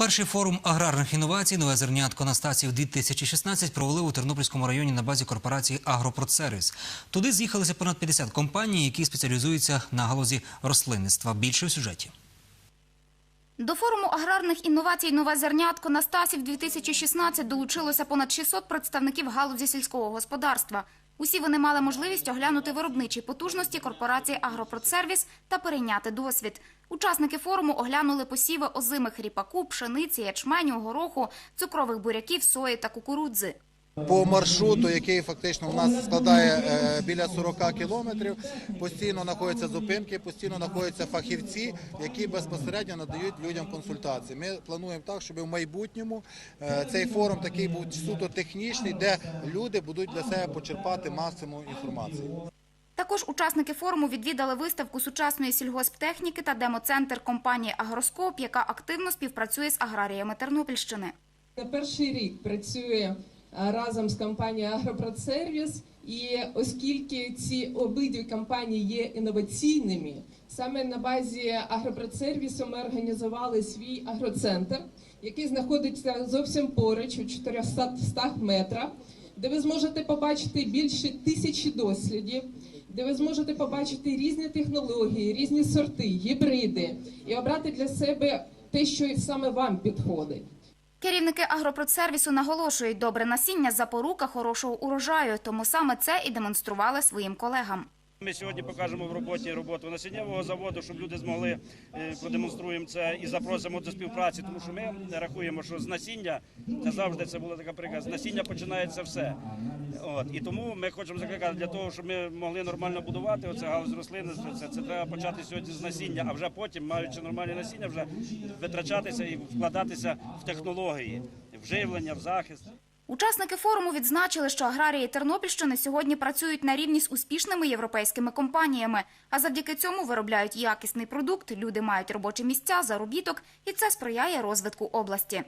Перший форум аграрних інновацій Нове зернятко Настасів 2016 провели у Тернопільському районі на базі корпорації Агропродсервіс. Туди з'їхалися понад 50 компаній, які спеціалізуються на галузі рослинництва. Більше в сюжеті. До форуму аграрних інновацій «Нове зернятко» на Настасів 2016 долучилося понад 600 представників галузі сільського господарства. Усі вони мали можливість оглянути виробничі потужності корпорації «Агропродсервіс» та перейняти досвід. Учасники форуму оглянули посіви озимих ріпаку, пшениці, ячменю, гороху, цукрових буряків, сої та кукурудзи. По маршруту, який фактично у нас складає е, біля 40 кілометрів, постійно знаходяться зупинки, постійно знаходяться фахівці, які безпосередньо надають людям консультації. Ми плануємо так, щоб в майбутньому е, цей форум такий був суто технічний, де люди будуть для себе почерпати максимум інформації. Також учасники форуму відвідали виставку сучасної сільгосптехніки та демоцентр компанії «Агроскоп», яка активно співпрацює з аграріями Тернопільщини. На перший рік працює разом з компанією Агропродсервіс, і оскільки ці обидві компанії є інноваційними, саме на базі Агропродсервісу ми організували свій агроцентр, який знаходиться зовсім поруч у 400 метрах, де ви зможете побачити більше тисячі дослідів, де ви зможете побачити різні технології, різні сорти, гібриди і обрати для себе те, що саме вам підходить. Керівники агропродсервісу наголошують, добре насіння – запорука хорошого урожаю, тому саме це і демонстрували своїм колегам. Ми сьогодні покажемо в роботі роботу насіннєвого заводу, щоб люди змогли е, продемонструємо це і запросимо до співпраці, тому що ми рахуємо, що з насіння це завжди це була така приказ. З насіння починається все. От і тому ми хочемо закликати для того, щоб ми могли нормально будувати оце галузь рослинництва. Це, це треба почати сьогодні з насіння, а вже потім, маючи нормальне насіння, вже витрачатися і вкладатися в технології, в живлення, в захист. Учасники форуму відзначили, що аграрії Тернопільщини сьогодні працюють на рівні з успішними європейськими компаніями, а завдяки цьому виробляють якісний продукт, люди мають робочі місця, заробіток, і це сприяє розвитку області.